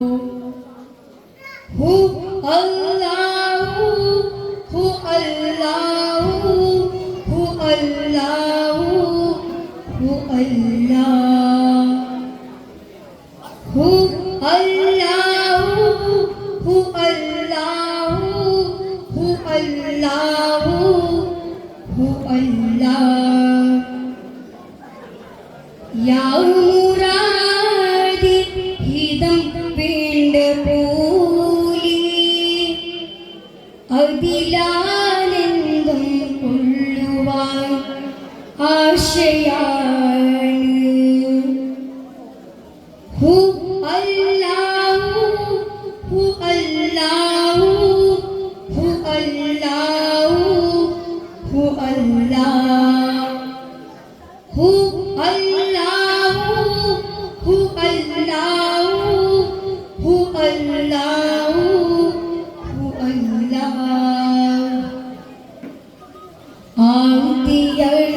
Who Allah, who Allah, who Allah, who Allah, who Allah, who Allah, who Allah, who Allah, Ya ആശയാണ് ഹു അല്ലാഹു ഹു അല്ലാഹു ഹു അല്ലാഹു ഹു അല്ലാഹ് ഹു അല്ലാഹു ഹു അല്ലാഹു ഹു അല്ലാഹു ഹു അല്ലാഹ് ആദിയളിയും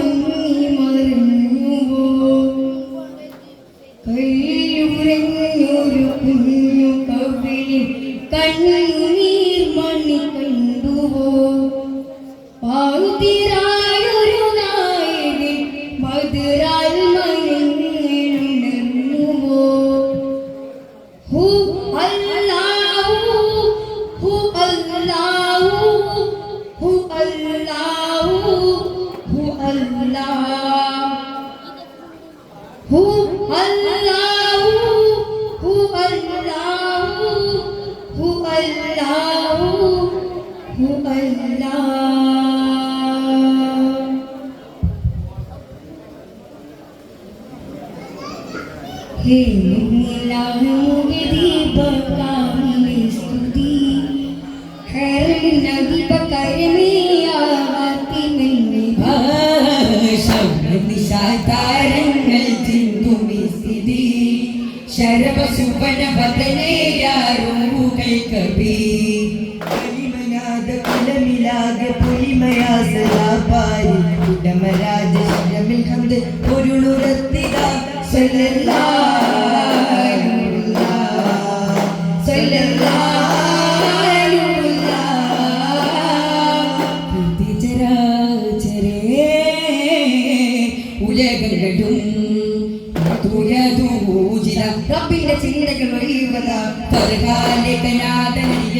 Hu Allah കുലമിലാകെ പൊലിമയാസലാപാരി കുടമരാജ ശരമിൽ ഹന്ത് പൊരുളുറത്തിത ഉലകളും റബ്ബിന്റെ ചിന്തകൾ പരകാലികനാഥനിൽ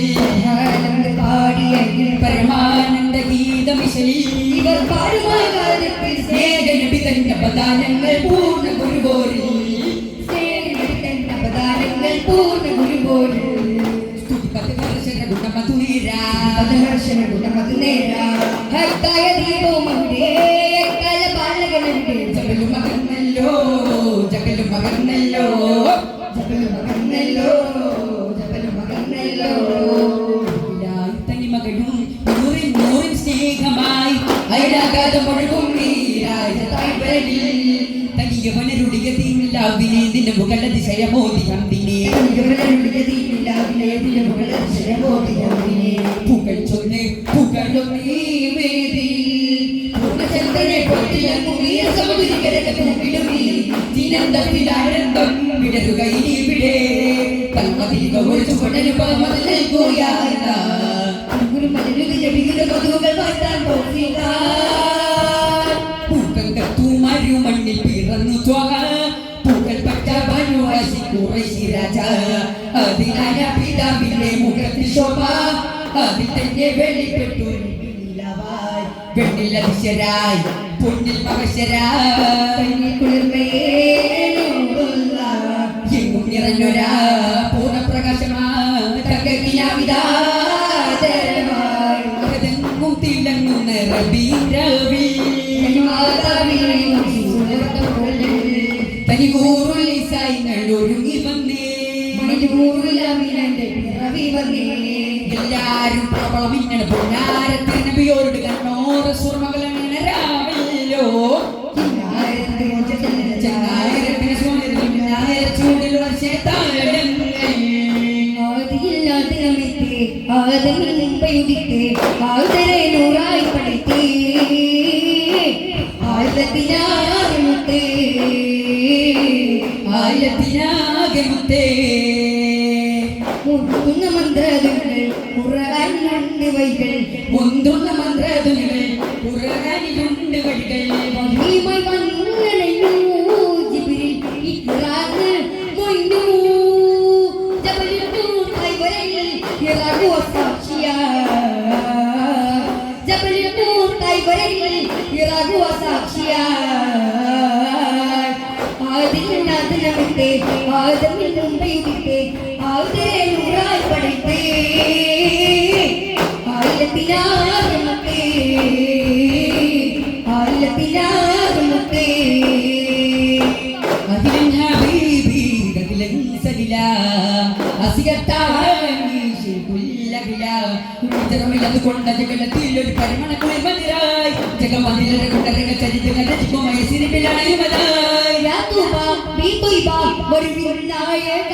പാടിയെങ്കിൽ പരമാനന്ദ ഗീതമിശലി ഇവർ പാടുമായ കാലത്തിൽ സ്നേഹനബി തന്റെ പദാനങ്ങൾ പൂർണ ഗുരുഗോരിൽ സ്നേഹിതന്റെ അവതാരങ്ങൾ പൂർണ ഗുരുപോലും സ്തുതിപദകർശന ഗുണമധുര നേരാ ഹത്തായ ദീപവും അഭിനേതിന്റെ മുകളതിശയമോതി കമ്പിനെ പുകൾ ചൊന്ന് പുകളൊന്നേ വേദിയിൽ. പൂർണചന്ദ്രനെ കൊട്ടില മുറിയ സമുദ്രികരക തൂക്കിടുമീ ദിനന്തത്തിലാനന്ദം വിടരുക ഇനി ഇവിടെ കൽമതിൽ ഒരു കുറേശി രാജ അതിനായ പിതാവിന്റെ മുഖത്തിൽ ശോഭ അതിൽ തന്നെ വെളിപ്പെട്ടു വെണ്ണിൽ അതിശരായി പൊന്നിൽ മകശരായി എങ്ങും വർഷത്താഴങ്ങൾ ആദമിന് മുമ്പേ ഉദിത്തേ ആദരെ നൂറായി പഠിത്തേ ആയിരത്തിനാറ് മുത്തേ ആയിരത്തിനാകെ മുത്തേ മുത്തുന്ന മന്ത്രങ്ങൾ ഖുർആൻ രണ്ട് വൈകൾ മുന്തുന്ന മന്ത്രതുണികൾ പുറകാനിലുണ്ട് വഴികൾ. വഹിയുമായി വന്നണഞ്ഞു ജിബ്രീൽ ഇഖ്റാഖ് മൊയ്നു ജബലിൽ നൂർ തൈവരയിൽ ഇറാഖു സാക്ഷിയാ ജബലിൽ നൂർ തൈവരയിൽ ഇറാഖു സാക്ഷിയാ ആദിൽ നാദനമിട്ടേ ആദമിൽ മുമ്പേ ഉദിത്തേ ആദരെ നൂറായി പഠിത്തേ ആയിരത്തിനാറുമത്തേ ആയിരത്തിനാറുമത്തേ അതിലൻ ഹബീബി ദകിലൻ സലില. അസികത്താനി ശികുല്ലകില ഉത്തരമില്ലത് കൊണ്ട ജഗത്തിൽ ഒരു പരിമണ കുളിമതിരായി ജഗമതിലര കൊണ്ടരങ്ങ ചരിത്ര രജിക്കുമയ സിരിപ്പിലായി മതായി യാ തൂബ ബി തുയ്ബ ഒരു നായക.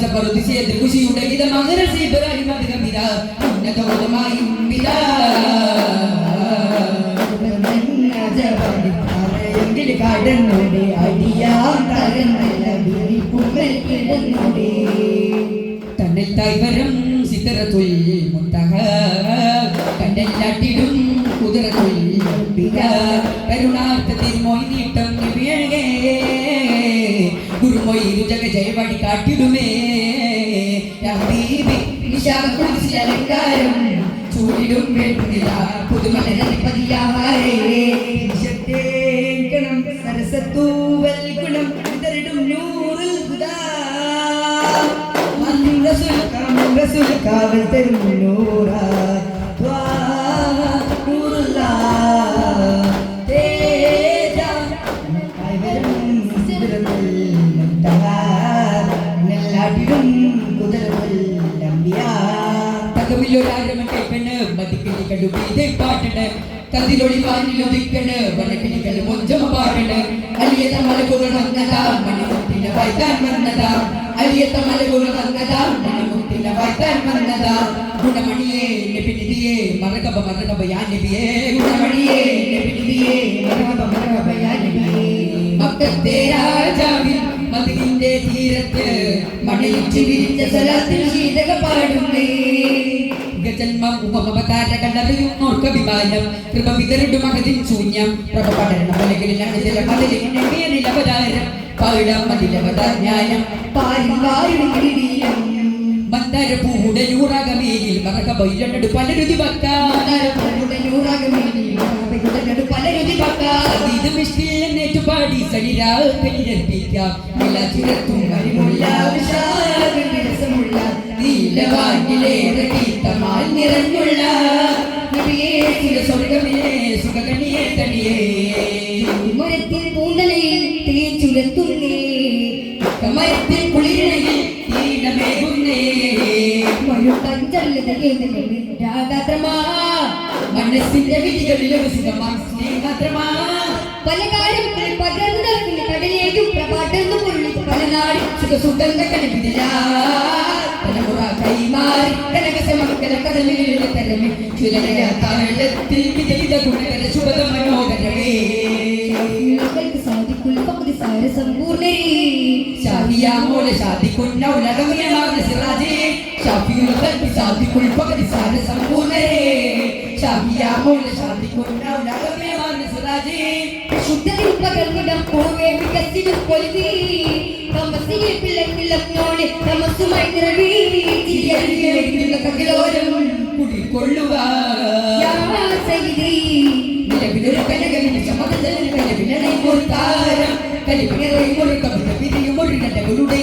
സപറുതി ചേർന്ന് കുശിയുടെ ഗീത മകര മധുരമിത ഉന്നതോദമായി അരയെങ്കിൽ കടന്നോടെ അടിയാൻ തരന്നല്ല വിരിപ്പുകൾ കിടന്നോടേ തന്നിൽ തൈവരം മുത്തഹ കണ്ടെല്ലാട്ടിടും കുതിരത്തുൽ പിക കരുണാർത്ഥത്തിൽ മൊയ് നീട്ടം നബിയഴകേ ഗുരുമൊയ് ജഗ ജയവടി കാട്ടിടുമേ അലങ്കാരം ചൂടിലും വെട്ടില്ല പുതുമലരതിപതിയാരേ ണം സരസത്തൂവൽ ഗുണം ഇതരിടും നൂറിൽ കാവൽ തരും നൂറാ മതിക്കിളി കടുപ്പീതെ പാട്ടണ് കതിരൊളി വാനിലൊതുക്കണ് വനക്കിളികൾ മൊഞ്ചമ പാടണ് അലിയത മലകുകൾ വന്നതാ മണിമുട്ടിനെ വായ്ത്താൻ വന്നതാ അലിയത്ത മലകുകൾ വന്നതാ മണിമുട്ടിനെ വായ്ത്താൻ വന്നതാ ഗുണമണിയേ നബിനിധിയേ മറകബ മറകബ യാ നബിയേ ഗുണമണിയേ നബിനിധിയേ മറകബ മറകബ യാ നബിയേ മക്കത്തെ രാജാവിൽ മതിലിന്റെ തീരത്ത് മണയിച്ച് വിരിച്ച സ്ഥലത്തിൽ ശീതക പാടുന്നേ ജന്മം ഉപമവതാരകളറിയും കണ്ടറിയും ഓർക്കഭിമാനം കൃപ വിതറിടും മകതിൻ ശൂന്യം. പ്രഭ പടരണ പലകളിലാണ് ചില മതിലിനവതാരം പാടാം മതിലവതാജ്ഞാനം പാരിവാരിടിടിയം മന്ദര പൂടയൂറാകമേയിൽ മറക ബൈലണ്ടു പലരുതി പാടി സടിരാ പെരിരപ്പിക്കാം എല്ലാ ചിരത്തും മരിമുള്ള നീലവാനിലേറെ ഗീതമാൽ നിറഞ്ഞുള്ള നബിയേ സുര സ്വർഗമില്ലേ സുഖകണിയേ തണിയേ കമരത്തിൽ കുളിരണയിൽ തീരമേകുന്നേ. മനസ്സിന്റെ വിധികളിൽ ഒരു സുഖമാം സ്നേഹമാത്രമാ പല കാര്യങ്ങളിൽ പകർന്നു കടലേക്കും പ്രപാട്ടെന്ന് പൊരുളി പല നാടി സുഖസുഗന്ധ കനവിതില്ല തലമുറ കൈമാറി കനകസമക്കല കടലിലുള്ള തരമേ ചുരലയ വെള്ളപ്പോളി തമസുമായി നിറവീതിയിലിരിക്കുന്ന പകലോരം കുടികൊള്ളുക നിലവിലൊരു കനകവിന് ചമതലിന് നിലവിലെ ഒരു താരം കലിപ്പിനെ ഒരു കവിത വിരിയും ഒരു നടകളുടെ